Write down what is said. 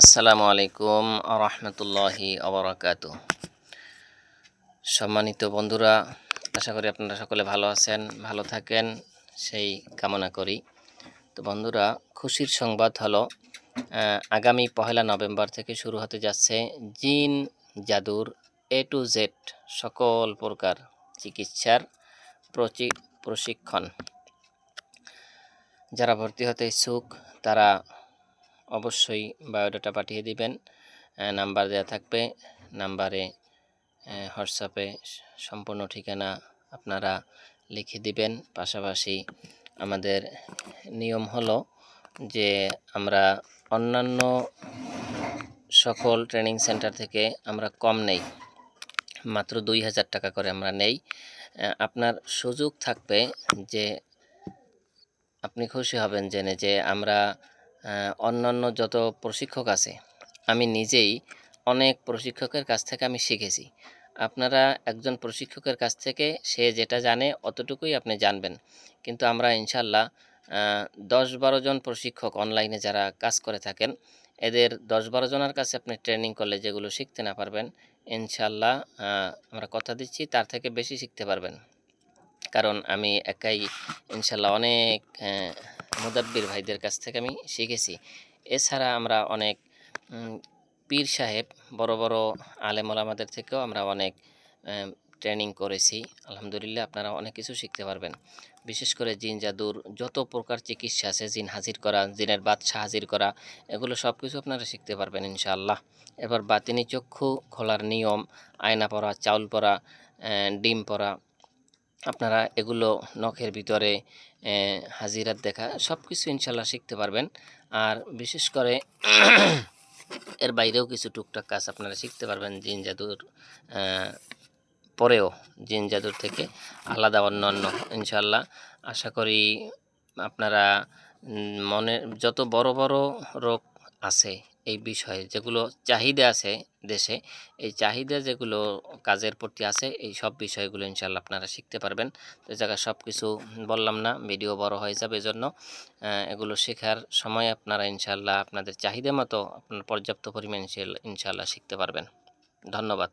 আসসালামু আলাইকুম রহমতুল্লাহি আবরাকাত সম্মানিত বন্ধুরা, আশা করি আপনারা সকলে ভালো আছেন, ভালো থাকেন, সেই কামনা করি। তো বন্ধুরা, খুশির সংবাদ হলো আগামী পহেলা নভেম্বর থেকে শুরু হতে যাচ্ছে জিন, জাদুর এ টু জেড সকল প্রকার চিকিৎসার প্রশিক্ষণ। যারা ভর্তি হতে ইচ্ছুক, তারা অবশ্যই বায়োডাটা পাঠিয়ে দিবেন। নাম্বার দেওয়া থাকবে। নাম্বারে হোয়াটসঅ্যাপে সম্পূর্ণ ঠিকানা আপনারা লিখে দিবেন। পাশাপাশি আমাদের নিয়ম হলো যে আমরা অন্যান্য সকল ট্রেনিং সেন্টার থেকে আমরা কম নেই। মাত্র দুই হাজার টাকা করে আমরা নেই। আপনার সুযোগ থাকবে যে আপনি খুশি হবেন জেনে যে আমরা অন্যান্য যত প্রশিক্ষক আছে, আমি নিজেই অনেক প্রশিক্ষকের কাছ থেকে আমি শিখেছি। আপনারা একজন প্রশিক্ষকের কাছ থেকে সে যেটা জানে অতটুকুই আপনি জানবেন। কিন্তু আমরা ইনশাল্লাহ দশ বারো জন প্রশিক্ষক অনলাইনে যারা কাজ করে থাকেন, এদের দশ বারো জনের কাছে আপনি ট্রেনিং করলে যেগুলো শিখতে না পারবেন, ইনশাল্লাহ আমরা কথা দিচ্ছি, তার থেকে বেশি শিখতে পারবেন। কারণ আমি একাই ইনশাল্লাহ অনেক মুদাব্বির ভাইদের কাছ থেকে আমি শিখেছি। এছাড়া আমরা অনেক পীর সাহেব, বড় বড় আলেম ওলামাদের থেকেও আমরা অনেক ট্রেনিং করেছি। আলহামদুলিল্লাহ আপনারা অনেক কিছু শিখতে পারবেন। বিশেষ করে জিন জাদুর যত প্রকার চিকিৎসা আছে, জিন হাজির করা, জিনের বাদশা হাজির করা, এগুলো সব কিছু আপনারা শিখতে পারবেন ইনশাআল্লাহ। এবার বাতিনি চক্ষু খোলার নিয়ম, আয়না পরা, চাউল পরা ডিম পরা আপনারা এগুলো নখের ভিতরে হাজিরাত দেখা সব কিছু ইনশাল্লাহ শিখতে পারবেন। আর বিশেষ করে এর বাইরেও কিছু টুকটাক কাজ আপনারা শিখতে পারবেন জিন জাদুর পরেও, জিন জাদুর থেকে আলাদা অন্যান্য ইনশাল্লাহ। আশা করি আপনারা মনে, যত বড় বড় রোগ আছে এই বিষয়ে যেগুলো চাহিদা আছে দেশে, এই চাহিদা যেগুলো কাজের প্রতি আছে, এই সব বিষয়গুলো ইনশাল্লাহ আপনারা শিখতে পারবেন। তো জায়গায় সব কিছু বললাম না, ভিডিও বড় হয়ে যাবে এজন্য। এগুলো শেখার সময় আপনারা ইনশাল্লাহ আপনাদের চাহিদা মতো আপনার পর্যাপ্ত পরিমাণ ইনশাল্লাহ শিখতে পারবেন। ধন্যবাদ।